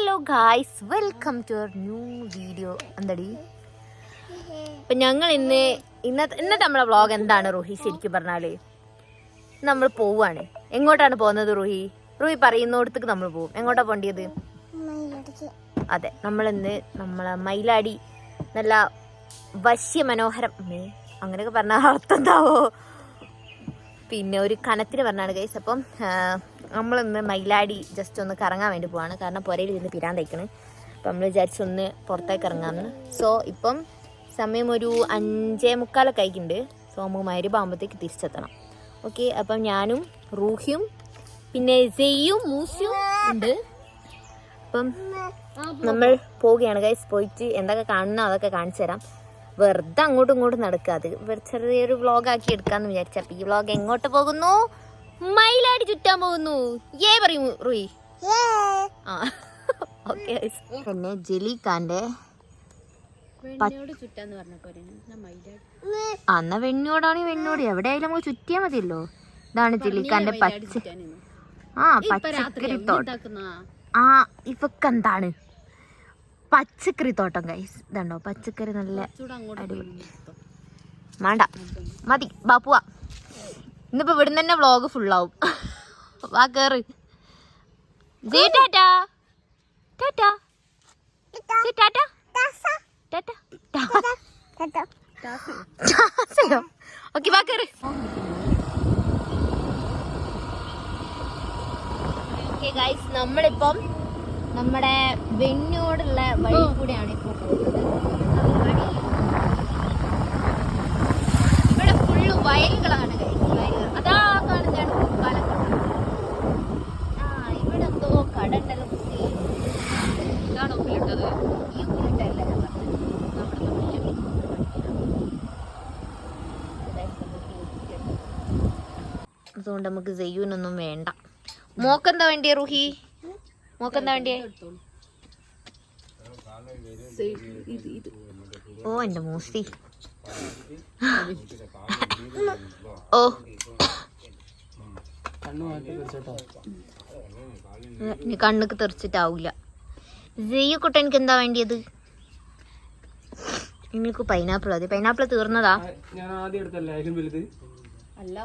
Hello guys welcome to our new video എന്തടി? ഇപ്പൊ ഞങ്ങൾ ഇന്ന് ഇന്നത്തെ ഇന്നത്തെ നമ്മളെ വ്ളോഗ് എന്താണ് റോഹി? ശരിക്കും പറഞ്ഞാൽ നമ്മൾ പോവാണ് എങ്ങോട്ടാണ് പോകുന്നത് റോഹി? റൂഹി പറയുന്നിടത്തേക്ക് നമ്മൾ പോവും എങ്ങോട്ടാ പോണ്ടിയത്? അതെ നമ്മൾ ഇന്ന് നമ്മളെ മയിലാടി നല്ല വശ്യ മനോഹരം അങ്ങനെയൊക്കെ പറഞ്ഞാൽ അർത്ഥം എന്താവോ? പിന്നെ ഒരു കനത്തിന് പറഞ്ഞാണ് ഗൈസ് അപ്പം നമ്മളിന്ന് മയിലാടി ജസ്റ്റ് ഒന്ന് കറങ്ങാൻ വേണ്ടി പോവാണ്. കാരണം പുരയിൽ ഇരുന്ന് പിരാൻ തയ്ക്കണ് അപ്പം നമ്മൾ വിചാരിച്ചു ഒന്ന് പുറത്തേക്ക് ഇറങ്ങാമെന്ന് സോ ഇപ്പം സമയം ഒരു അഞ്ചേ മുക്കാലൊക്കെ ആയിക്കുണ്ട് സോ നമുക്ക് മരുഭാകുമ്പോഴത്തേക്ക് തിരിച്ചെത്തണം. ഓക്കെ അപ്പം ഞാനും റൂഹിയും പിന്നെ സെയ്യും മൂസിയും ഉണ്ട്. അപ്പം നമ്മൾ പോവുകയാണ് ഗൈസ് പോയിട്ട് എന്തൊക്കെ കാണുന്നോ അതൊക്കെ കാണിച്ചു തരാം. വെറുതെ അങ്ങോട്ടും ഇങ്ങോട്ടും നടക്കുക അത് ചെറിയൊരു വ്ളോഗ് ആക്കി വിചാരിച്ചപ്പോൾ ഈ വ്ളോഗ് എങ്ങോട്ട് പോകുന്നു? മയിലാടി ചുറ്റാൻ പോകുന്നു. ഏ പറയൂ റൂയി. ആ ഓക്കെ പിന്നെ ജലീഖാന്റെ അന്ന വെണ്ണോടാണെങ്കിൽ വെണ്ണോട്. എവിടെയായാലും നമുക്ക് ചുറ്റിയാ മതിയല്ലോ. ഇതാണ് ജലീഖാന്റെ പച്ച ആ പച്ചക്കറി തോട്ടം. ആ ഇവക്ക് എന്താണ്? പച്ചക്കറി തോട്ടം കൈസ് ഇതുണ്ടോ പച്ചക്കറി നല്ല അടിപൊളി. വേണ്ട മതി. ബാ പോവാ. ഇന്നിപ്പോ ഇവിടുന്ന് തന്നെ വ്ളോഗ് ഫുള്ളാവും വാ കേറ്. Jai tata. Tata. Jai tata. Tata. ടാറ്റയോ okay വാ കേറ്. ഓക്കെ ഗൈസ് നമ്മളിപ്പം നമ്മുടെ വെണ്ണോടുള്ള വഴി കൂടെയാണ് ഇപ്പോൾ പോകുന്നത് വഴി ഇവിടെ ഫുള്ള് വയലുകളാണ് guys, വയലുകൾ അതാ കാണുന്നതാണ് പാലക്കാട് ആ ഇവിടെ എന്തോ കട ഉണ്ടല്ലോ കുട്ടി. ഇതാണ് ഒപ്പിലിട്ടത് ഈ ഉപ്പിലിട്ടല്ല ഞാൻ പറഞ്ഞത്. നമ്മുടെ തൊഴിൽ. Guys, നമുക്ക് ഈ ഉപ്പിലിട്ട്. അതുകൊണ്ട് നമുക്ക് ജയ്യൂനൊന്നും വേണ്ട. മോക്കെന്താ വേണ്ടിയ റുഹി? മോക്കെന്താ വേണ്ടിയേ? ഓ എന്റെ മൂസി. ഓ. ഇനി കണ്ണുക്ക് തെറിച്ചിട്ടാവൂല. ജയ്യക്കുട്ട എനിക്ക് എന്താ വേണ്ടിയത്? എനിക്ക് പൈനാപ്പിൾ അതെ പൈനാപ്പിൾ തീർന്നതാ. ഞാൻ ആദ്യം എടുത്തല്ലേ? അതിലും വലുത്? അല്ല.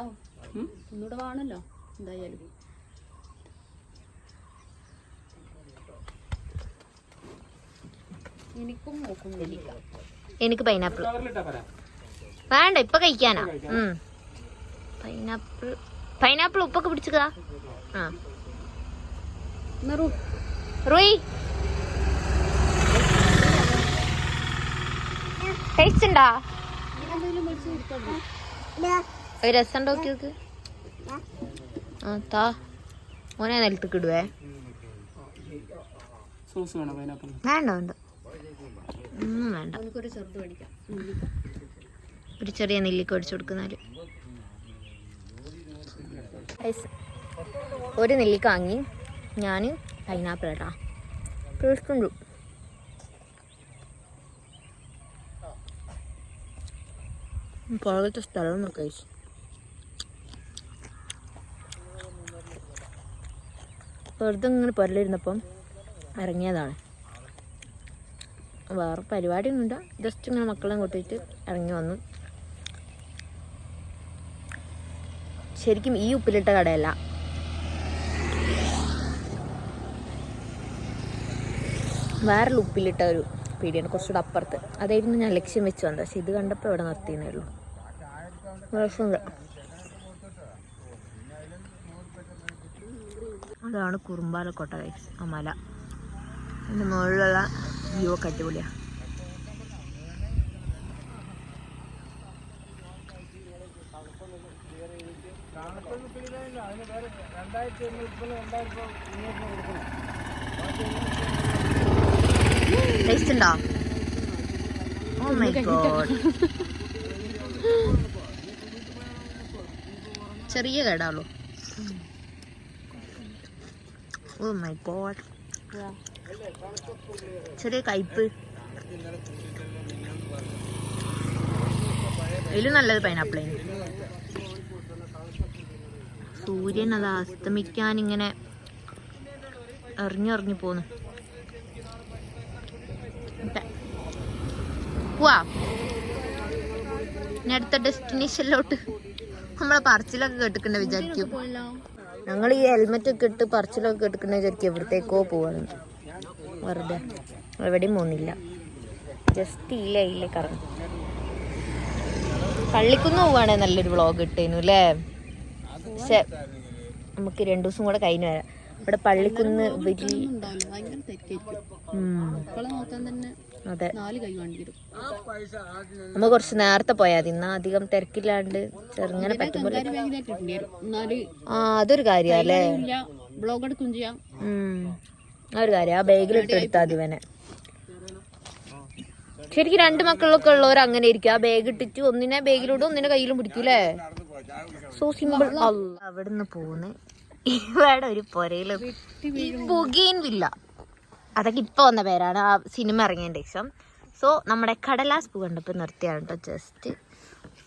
ഒന്നുകൂടെ വേണല്ലോ എന്തായാലും. എനിക്കും നോക്കും എനിക്ക് പൈനാപ്പിൾ വേണ്ട ഇപ്പൊ കഴിക്കാനാ. ഉം. പൈനാപ്പിൾ പൈനാപ്പിൾ ഉപ്പൊക്കെ പിടിച്ചതാ ആ. റൂയി. ടേസ്റ്റ് ഒരു രസം നോക്കി നോക്ക്. ആ താ. മോനെ നിലത്തേക്ക് ഇടുവേ സോസ് വേണോ പൈനാപ്പിൾ വേണ്ട വേണ്ട. വേണ്ട. ഒരു ചെറിയ നെല്ലിക്ക ഒടിച്ചു കൊടുക്കുന്നാൽ ഒരു നെല്ലിക്ക വാങ്ങി. ഞാൻ പൈനാപ്പിൾ ഇടാം ഉണ്ട് പുറകത്തെ സ്ഥലം നോക്കാം വെറുതെ ഇങ്ങനെ പുരലിരുന്നപ്പം ഇറങ്ങിയതാണ്. വേറെ പരിപാടിയൊന്നുമില്ല. ജസ്റ്റ് ഇങ്ങനെ മക്കളെ കൂട്ടിയിട്ട് ഇറങ്ങി വന്നു. ശരിക്കും ഈ ഉപ്പിലിട്ട കടയല്ല. വേറെ ഉപ്പിലിട്ട ഒരു പീടിയാണ് കുറച്ചുകൂടെ അപ്പുറത്ത്. അതായിരുന്നു ഞാൻ ലക്ഷ്യം വെച്ച് വന്നത്. പക്ഷെ ഇത് കണ്ടപ്പോൾ ഇവിടെ നിർത്തിയെന്നേ ഉള്ളൂ. രസമുണ്ട് അതാണ് കുറുമ്പാലക്കോട്ട ഗൈസ് ആ മല. അതിന്റെ മുകളിലുള്ള വ്യൂ ഒക്കെ അടിപൊളിയാണ് ടേസ്റ്റ് ഉണ്ടോ? ഓ മൈ ഗോഡ് ചെറിയ കേടാളൂ ഓ മൈ ഗോഡ് ചെറിയ കയ്പ് നല്ലത് പൈനാപ്പിൾ സൂര്യൻ അത് അസ്തമിക്കാൻ ഇങ്ങനെ എറിഞ്ഞെറിഞ്ഞു പോന്നു. പോവാ ഇനി അടുത്ത ഡെസ്റ്റിനേഷനിലോട്ട് നമ്മളെ പറച്ചിലൊക്കെ കേട്ടിട്ടുണ്ട് വിചാരിക്കും. ഞങ്ങൾ ഈ ഹെൽമെറ്റ് ഒക്കെ ഇട്ട് പറച്ചിലൊക്കെ എടുക്കണ വിചാരിക്കും എവിടത്തേക്കോ പോവാണ്. വെറുതെ. എവിടെയും പോകുന്നില്ല ജസ്റ്റ് ഇല്ല ഇല്ല കറങ്ങും പള്ളിക്കുന്ന് പോവാണേ നല്ലൊരു വ്ളോഗ് ഇട്ടേനു അല്ലേ പക്ഷെ നമുക്ക് രണ്ടു ദിവസം കൂടെ കഴിഞ്ഞു വരാം. ഇവിടെ പള്ളിക്കുന്ന് വലിയ അതെ. നമ്മ കുറച്ച് നേരത്തെ പോയാ മതി. എന്നാ അധികം തിരക്കില്ലാണ്ട് ചെറുങ്ങനെ പറ്റുമ്പോൾ ആ അതൊരു കാര്യല്ലേ അല്ലേ? ബ്ലോഗ് എടുക്കും ചെയ്യാം. ഒരു കാര്യം. ആ ബാഗിലിട്ട് എടുത്താൽ മതി ഇവനെ. ശരിക്കും രണ്ട് മക്കളൊക്കെ ഉള്ളവർ അങ്ങനെ ഇരിക്കും. ആ ബാഗ് ഇട്ടിട്ട് ഒന്നിനെ ബാഗിലൂടെ ഒന്നിനെ കയ്യിലും പിടിക്കൂലേ സോ സിമ്പിൾ അവിടുന്ന് പോന്ന്. ഇവിടെ ഒരു പൊരയിൽ പുകയിൻ വില്ല അതൊക്കെ ഇപ്പൊ വന്ന പേരാണ്. ആ സിനിമ ഇറങ്ങിയതിന്റെ ശേഷം. സോ നമ്മുടെ കടലാസ് പൂ കണ്ടപ്പോൾ നിർത്തിയാണ് കേട്ടോ ജസ്റ്റ്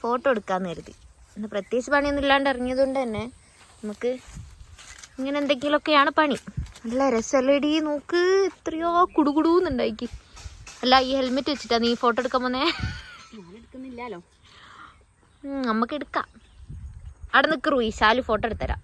ഫോട്ടോ എടുക്കാന്ന് കരുതി. ഇന്ന് പ്രത്യേകിച്ച് പണിയൊന്നും ഇല്ലാണ്ട് ഇറങ്ങിയത് കൊണ്ട് തന്നെ നമുക്ക് ഇങ്ങനെ എന്തെങ്കിലുമൊക്കെയാണ് പണി. നല്ല രസമല്ലേടി നോക്ക്. എത്രയോ കുടുകുടൂന്നുണ്ടായിക്ക്. അല്ല ഈ ഹെൽമെറ്റ് വെച്ചിട്ടാ നീ ഫോട്ടോ എടുക്കാൻ പോന്നേ? എടുക്കുന്നില്ലല്ലോ നമുക്ക് എടുക്കാം. അവിടെ നിൽക്കറു ഈ ശാലു ഫോട്ടോ എടുത്തരാം.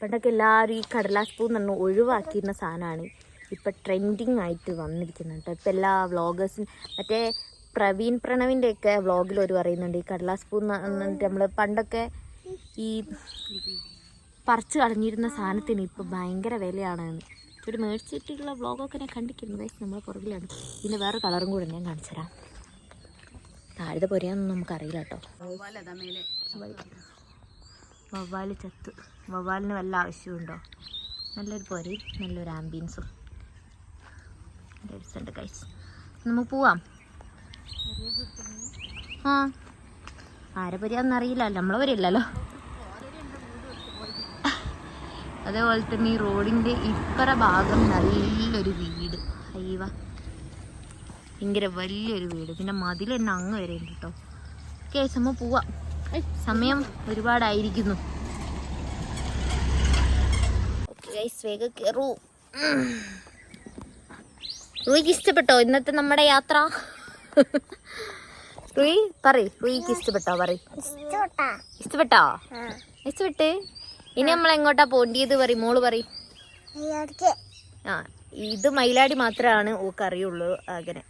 പണ്ടൊക്കെ എല്ലാവരും ഈ കടലാസ് പൂ എന്ന് പറഞ്ഞു ഒഴിവാക്കിയിരുന്ന സാധനമാണ്. ഇപ്പം ട്രെൻഡിങ് ആയിട്ട് വന്നിരിക്കുന്നത് കേട്ടോ ഇപ്പം എല്ലാ വ്ളോഗേഴ്സും മറ്റേ പ്രവീൺ പ്രണവിന്റെ ഒക്കെ വ്ളോഗിൽ ഒരു പറയുന്നുണ്ട്. ഈ കടലാസ് പൂ നമ്മൾ പണ്ടൊക്കെ ഈ പറിച്ച് കളഞ്ഞിരുന്ന സാധനത്തിന് ഇപ്പം ഭയങ്കര വിലയാണ്. ഒരു മേടിച്ചിട്ടുള്ള വ്ളോഗൊക്കെ ഞാൻ കണ്ടിരിക്കുന്നു guys. നമ്മളെ പുറകിലാണ്. പിന്നെ വേറെ കളറും കൂടെ ഞാൻ കാണിച്ചു തരാം. താഴത്തെ പൊരിയാന്നൊന്നും നമുക്കറിയില്ല കേട്ടോ. വവ്വാൽ ചത്ത്. വവ്വാലിന് വല്ല ആവശ്യമുണ്ടോ നല്ലൊരു പൊരയും നല്ലൊരു ആംബിയൻസും കഴിച്ച് നമുക്ക് പോവാം. ആ. ആരെ പൊരിയാന്ന് അറിയില്ല നമ്മളെ വരില്ലല്ലോ അതേപോലെ തന്നെ ഈ റോഡിന്റെ ഇപ്പറ ഭാഗം നല്ലൊരു വീട്. അയ്യവ. ഭയങ്കര വലിയൊരു വീട്. പിന്നെ മതിൽ തന്നെ അങ്ങ് വരെ ഉണ്ട് കേട്ടോ കേസ് പോവാ. സമയം ഒരുപാടായിരിക്കുന്നു. വേഗം കയറൂ റൂയിക്ക് ഇഷ്ടപ്പെട്ടോ ഇന്നത്തെ നമ്മുടെ യാത്ര? റൂയി പറയ്. റൂയിക്ക് ഇഷ്ടപ്പെട്ടോ പറയ്. ഇഷ്ടപ്പെട്ടോ. ഇഷ്ടപ്പെട്ട്? ഇനി നമ്മൾ എങ്ങോട്ടാ പോണ്ടിയത് പറയും. മോൾ പറയും. ആ ഇത് മയിലാടി മാത്രമാണ് ഓക്ക് അറിയുള്ളൂ അങ്ങനെ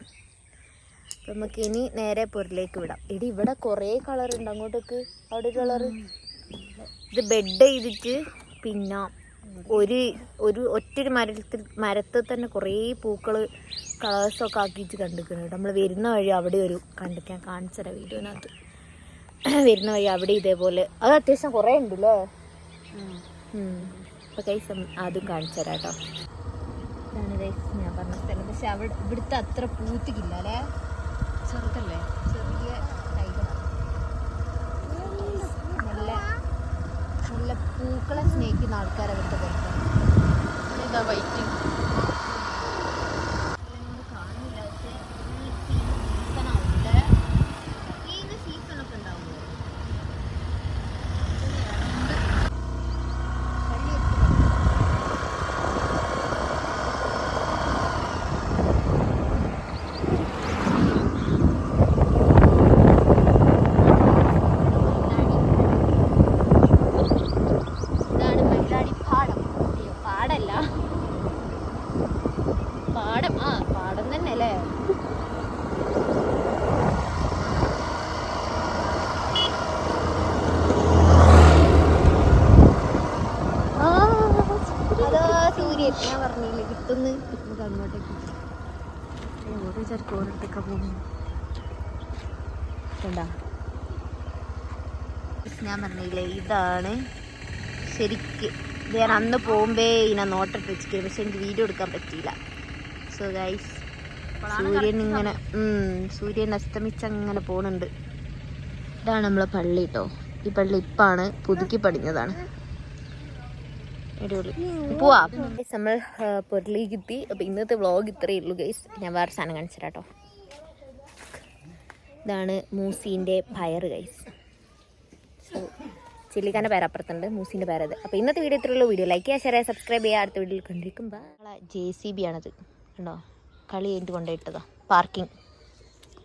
നമുക്ക് ഇനി നേരെ പൊരിലേക്ക് വിടാം. എടി ഇവിടെ കുറേ കളർ ഉണ്ട്. അങ്ങോട്ടേക്ക്. അവിടെ ഒരു കളറ് ഇത് ബെഡ് ചെയ്തിട്ട് പിന്നെ. ഒരു ഒരു ഒറ്റൊരു മരത്തിൽ മരത്തിൽ തന്നെ കുറേ പൂക്കൾ കളേഴ്സൊക്കെ ആക്കിയിട്ട് കണ്ടിരിക്കുന്നുണ്ട് നമ്മൾ വരുന്ന വഴി അവിടെ ഒരു കണ്ടിരിക്കാൻ കാണിച്ചര വീഡിയോനകത്ത്. വരുന്ന വഴി അവിടെ ഇതേപോലെ. അത് അത്യാവശ്യം കുറേ ഉണ്ടല്ലേ? അപ്പോൾ കൈസ് അതും കാണിച്ചു തരാം കേട്ടോ ഞാൻ പറഞ്ഞ സ്ഥലം. പക്ഷെ അവിടെ ഇവിടുത്തെ അത്ര പൂത്തിക്കില്ല അല്ലേ ചെറുതല്ലേ ചെറിയ തൈകളാണ് നല്ല നല്ല പൂക്കളെ സ്നേഹിക്കുന്ന ആൾക്കാരെ വിട്ട് പുറത്താണ് ഇതാ വൈറ്റ് കാണില്ല പക്ഷേ സീസണാവില്ലേ ഈ സീസണൊക്കെ ഉണ്ടാവുമോ ഇതാണ് മയിലാടി പാടം അയ്യോ പാടല്ല പാടം ആ പാടം തന്നെ അല്ലേ ആ, അതാ സൂര്യൻ ഞാൻ പറഞ്ഞില്ലേ കിട്ടുന്നു നമുക്ക് അങ്ങോട്ടേക്ക് ചെറുക്ക് ഓരോരുത്തൊക്കെ പോകുന്നു ഞാൻ പറഞ്ഞില്ലേ ഇതാണ് ശരിക്ക്. ഇത് ഞാൻ അന്ന് പോകുമ്പേ ഇങ്ങനെ നോട്ടിട്ട് വെച്ചിട്ട് പക്ഷെ എനിക്ക് വീഡിയോ എടുക്കാൻ പറ്റിയില്ല. സോ ഗൈസ് സൂര്യൻ ഇങ്ങനെ സൂര്യൻ അസ്തമിച്ച് അങ്ങനെ പോകുന്നുണ്ട് ഇതാണ് നമ്മളെ പള്ളി കേട്ടോ ഈ പള്ളി ഇപ്പാണ് പുതുക്കി പണിഞ്ഞതാണ് അടിപൊളി. പോവാ. നമ്മൾ ആ, പൊരുളിലേക്ക് എത്തി അപ്പൊ ഇന്നത്തെ വ്ളോഗ് ഇത്രയേ ഉള്ളൂ ഗൈസ് ഞാൻ വേറെ സാധനം കാണിച്ചു കേട്ടോ ഇതാണ് മൂസീന്റെ പയർ ഗൈസ് സോ ചില്ലിക്കാന്റെ പേര് അപ്പുറത്തുണ്ട് മൂസിന്റെ പേരത് അപ്പോൾ ഇന്നത്തെ വീഡിയോ ഇത്രയുള്ള വീഡിയോ ലൈക്ക് ചെയ്യുക ഷെയർ സബ്സ്ക്രൈബ് ചെയ്യുക. അടുത്ത വീഡിയോയിൽ കണ്ടിരിക്കുമ്പോൾ ജെ സി ബി ആണത്. കണ്ടോ? കളി കഴിഞ്ഞിട്ട് കൊണ്ടുപോയിട്ടതാ പാർക്കിംഗ്